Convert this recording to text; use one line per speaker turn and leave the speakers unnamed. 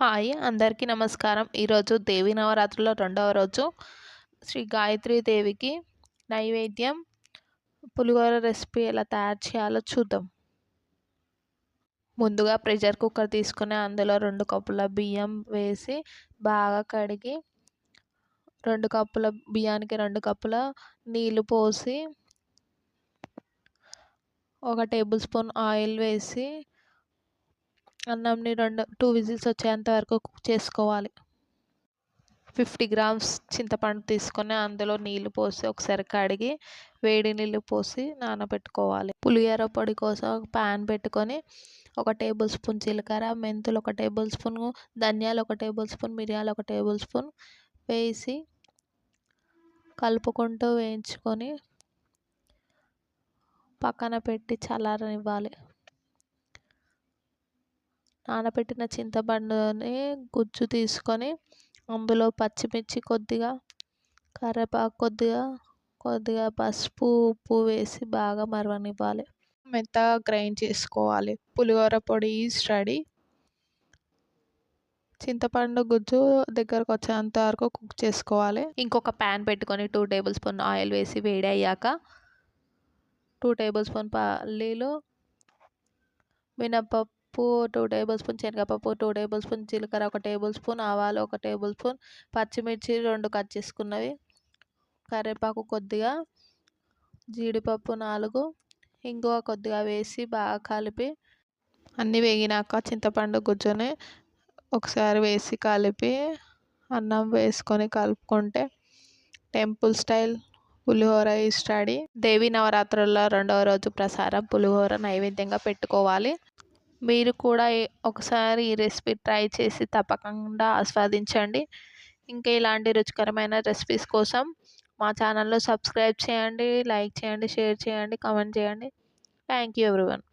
Hi అందరికీ నమస్కారం. ఈరోజు దేవి నవరాత్రిలో రెండవ రోజు. శ్రీ గాయత్రి దేవికి నైవేద్యం. పులిహోర రెసిపీ ఎలా తయారు చేయాలో చూద్దాం. ముందుగా ప్రెషర్ కుక్కర్ తీసుకుని అందులో రెండు కప్పుల బియ్యం వేసి బాగా కడిగి రెండు కప్పుల బియ్యానికి రెండు కప్పుల నీళ్ళు పోసి ఒక టేబుల్ స్పూన్ ఆయిల్ వేసి అన్నంని రెండు టూ విజిల్స్ వచ్చేంత వరకు కుక్ చేసుకోవాలి. ఫిఫ్టీ గ్రామ్స్ చింతపండు తీసుకొని అందులో నీళ్ళు పోసి ఒకసారి కడిగి వేడి నీళ్ళు పోసి నానబెట్టుకోవాలి. పులిహోర పొడి కోసం ఒక ప్యాన్ పెట్టుకొని ఒక టేబుల్ స్పూన్ జీలకర్ర మెంతులు ఒక టేబుల్ స్పూన్ ధనియాలు ఒక టేబుల్ స్పూన్ మిరియాలు ఒక టేబుల్ స్పూన్ వేసి కలుపుకుంటూ వేయించుకొని పక్కన పెట్టి చల్లారనివ్వాలి. నానబెట్టిన చింతపండుని గుజ్జు తీసుకొని అందులో పచ్చిమిర్చి కొద్దిగా కరివేపాకు కొద్దిగా కొద్దిగా పసుపు ఉప్పు వేసి బాగా మరగనివ్వాలి మెత్తగా గ్రైండ్ చేసుకోవాలి. పులిహోర పొడి ఈజ్ రెడీ. చింతపండు గుజ్జు దగ్గరకు వచ్చేంత వరకు కుక్ చేసుకోవాలి. ఇంకొక ప్యాన్ పెట్టుకొని టూ టేబుల్ స్పూన్ ఆయిల్ వేసి వేడి అయ్యాక టూ టేబుల్ స్పూన్ పల్లీలు మినపప్పు టూ టేబుల్ స్పూన్ శనగపప్పు టూ టేబుల్ స్పూన్ జీలకర్ర ఒక టేబుల్ స్పూన్ ఆవాలు ఒక టేబుల్ స్పూన్ పచ్చిమిర్చి రెండు కట్ చేసుకున్నవి. కరివేపాకు కొద్దిగా జీడిపప్పు నాలుగు ఇంగువ కొద్దిగా వేసి బాగా కలిపి అన్నీ వేగినాక చింతపండు గుజ్జుని ఒకసారి వేసి కలిపి అన్నం వేసుకొని కలుపుకుంటే టెంపుల్ స్టైల్ పులిహోర ఈ స్టడీ. దేవి నవరాత్రుల్లో రెండవ రోజు ప్రసారం పులిహోర నైవేద్యంగా పెట్టుకోవాలి. మీరు కూడా ఒకసారి ఈ రెసిపీ ట్రై చేసి తప్పకుండా ఆస్వాదించండి. ఇంకా ఇలాంటి రుచికరమైన రెసిపీస్ కోసం మా ఛానల్లో సబ్స్క్రైబ్ చేయండి లైక్ చేయండి షేర్ చేయండి కామెంట్ చేయండి. Thank you everyone.